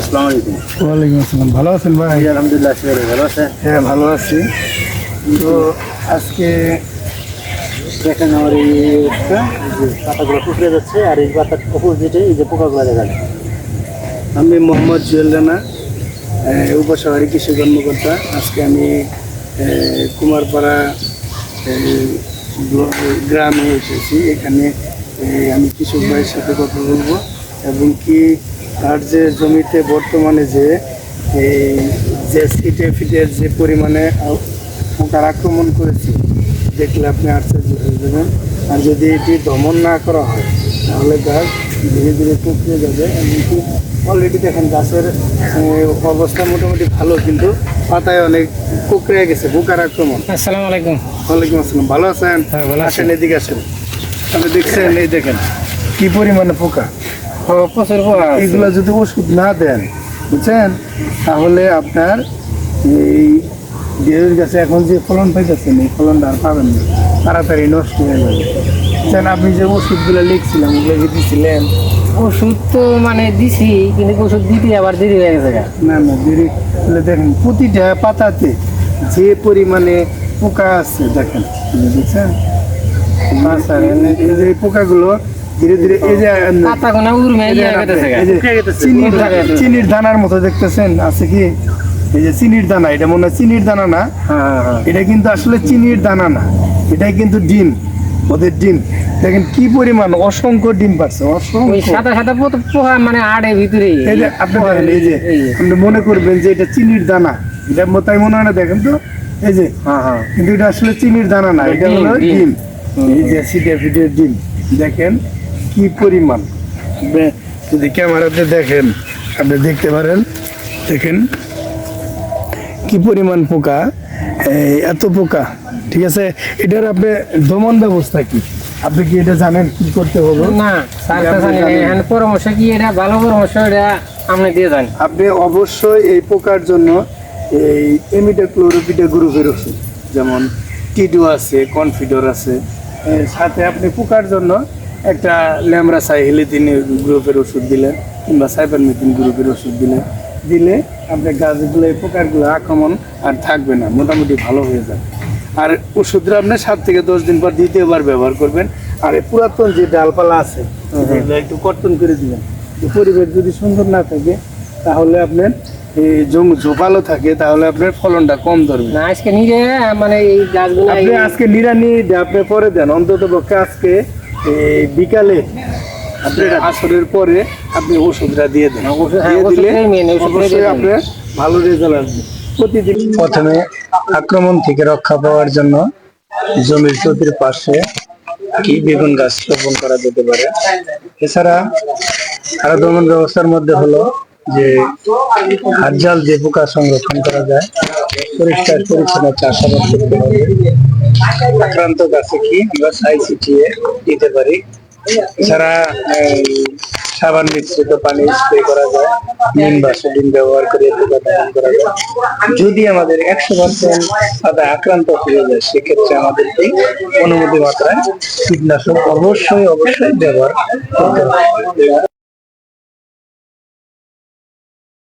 আসসালামু আলাইকুম। ওয়ালাইকুম আসসালাম। ভালো আছেন ভাই? আলহামদুলিল্লাহ ভালো। ভালো আছে হ্যাঁ ভালো আছি। তো আজকে দেখেন আমার এই পাতাগুলো টুকরে যাচ্ছে আর এই পাতার অপোজিটে এই যে পোকাগুলো দেখা আমি মোহাম্মদ জুয়েল রানা উপশহরী কৃষি কর্মকর্তা। আজকে আমি কুমারপাড়া গ্রামে এসেছি। এখানে আমি কৃষক ভাইয়ের সাথে কথা বলব এবং কি তার যে জমিতে বর্তমানে যে এই যে সিটে ফিটের যে পরিমাণে পোকার আক্রমণ করেছে দেখলে আপনি আশ্চর্য হয়ে যাবেন। আর যদি এটি দমন না করা হয় তাহলে গাছ ধীরে ধীরে কুকড়ে যাবে। এমনকি অলরেডি দেখেন গাছের অবস্থা মোটামুটি ভালো কিন্তু পাতায় অনেক কুকড়ে গেছে পোকার আক্রমণ। আসসালামু আলাইকুম। ওয়ালাইকুম আসসালাম। ভালো আছেন? হ্যাঁ। আসেন এদিকে আসেন। আপনি দেখছেন এই দেখেন কি পরিমাণে পোকা। প্রচুর পোকা এগুলো যদি ওষুধ না দেন বুঝছেন? তাহলে আপনার এই দেহের গাছে এখন যে ফলন পাইতেছেন এই ফলনটা আর পাবেন না। তাড়াতাড়ি নষ্ট হয়ে যাবে। বুঝছেন? আপনি যে ওষুধগুলো লিখছিলাম ওগুলো কি দিছিলেন ওষুধ তো মানে দিছি কিন্তু ওষুধ দিতে আবার দেরি হয়ে গেছে না না দেরি তাহলে দেখেন প্রতিটা পাতাতে যে পরিমাণে পোকা আছে দেখেন বুঝছেন? যে এই পোকাগুলো ধীরে ধীরে এই যে। চিনির চিনির দানার মতো দেখতেছেন আছে কি? এই যে চিনির দানা এটা মনে হয় চিনির দানা না? হ্যাঁ হ্যাঁ, হ্যাঁ। এটা কিন্তু আসলে চিনির দানা না। এটাই কিন্তু ডিম ওদের ডিম। দেখেন কি পরিমাণ অসংখ্য ডিম পাচ্ছে অসংখ্য। সাদা সাদা পোকা মানে আড়ে ভিতরে এই যে আপনি দেখেন এই যে আপনি মনে করবেন যে এটা চিনির দানা। এটা তাই মনে হয় না দেখেন তো? এই যে। হ্যাঁ হ্যাঁ। কিন্তু এটা আসলে চিনির দানা না এটা ডিম, হলো ডিম। এই যে সিডেফিডের ডিম দেখেন। কি পরিমাণ? যদি ক্যামেরাতে দেখেন আপনি দেখতে পারেন দেখেন। কি পরিমাণ পোকা? এই এত পোকা ঠিক আছে? এটার আপনি দমন ব্যবস্থা কি? আপনি কি এটা জানেন কি করতে হবে? না। পরামর্শ কি এটা ভালো পরামর্শ এটা আপনি দিয়ে দেন আপনি অবশ্যই এই পোকার জন্য এই এমিডাক্লোরোপিডা গ্রুপের ওষুধ যেমন টিডু আছে কনফিডর আছে সাথে আপনি পোকার জন্য একটা ল্যামরা সাইহেলিথিন গ্রুপের ওষুধ দিলেন কিংবা সাইবার সাইপারমিথিন গ্রুপের ওষুধ দিলেন দিলে আপনি গাছগুলো এই পোকারগুলো আক্রমণ আর থাকবে না মোটামুটি ভালো হয়ে যাবে। আর ওষুধটা আপনি সাত থেকে দশ দিন পর দ্বিতীয়বার ব্যবহার করবেন। আর এই পুরাতন যে ডালপালা আছে এগুলো একটু কর্তন করে দিবেন। পরিবেশ যদি সুন্দর না থাকে তাহলে আপনার এই জমি ঝোপালো থাকে তাহলে আপনার ফলনটা কম ধরবে। না আজকে নিজে মানে এই গাছগুলো আপনি আজকে নিরানি আপনি পরে দেন অন্তত পক্ষে আজকে বিকালে আপনি আসরের পরে আপনি ওষুধটা দিয়ে দেন। ওষুধ- হ্যাঁ, দিলে ওষুধটাই অবশ্যই আপনার ভালো রেজাল্ট আসবে। প্রতিদিন প্রথমে আক্রমণ থেকে রক্ষা পাওয়ার জন্য জমির চৌধুরীর পাশে কি বেগুন গাছ রোপণ করা যেতে পারে? এছাড়া আরও দমন ব্যবস্থার মধ্যে হলো যে হাতজাল যে পোকা সংরক্ষণ করা যায়, পরিষ্কার পরিচ্ছন্ন চাষাবাদ করতে হবে। আক্রান্ত গাছে কি আমরা ছাই ছিটিয়ে দিতে পারি? এছাড়া সাবান মিশ্রিত পানি স্প্রে করা যায়, নিম বাসলিন ব্যবহার করে পোকা দমন করা যায়। যদি আমাদের একশো পার্সেন্ট পাতা আক্রান্ত হয়ে যায়, সেক্ষেত্রে আমাদেরকে অনুমতি মাত্রায় কীটনাশক অবশ্যই অবশ্যই ব্যবহার করতে হবে।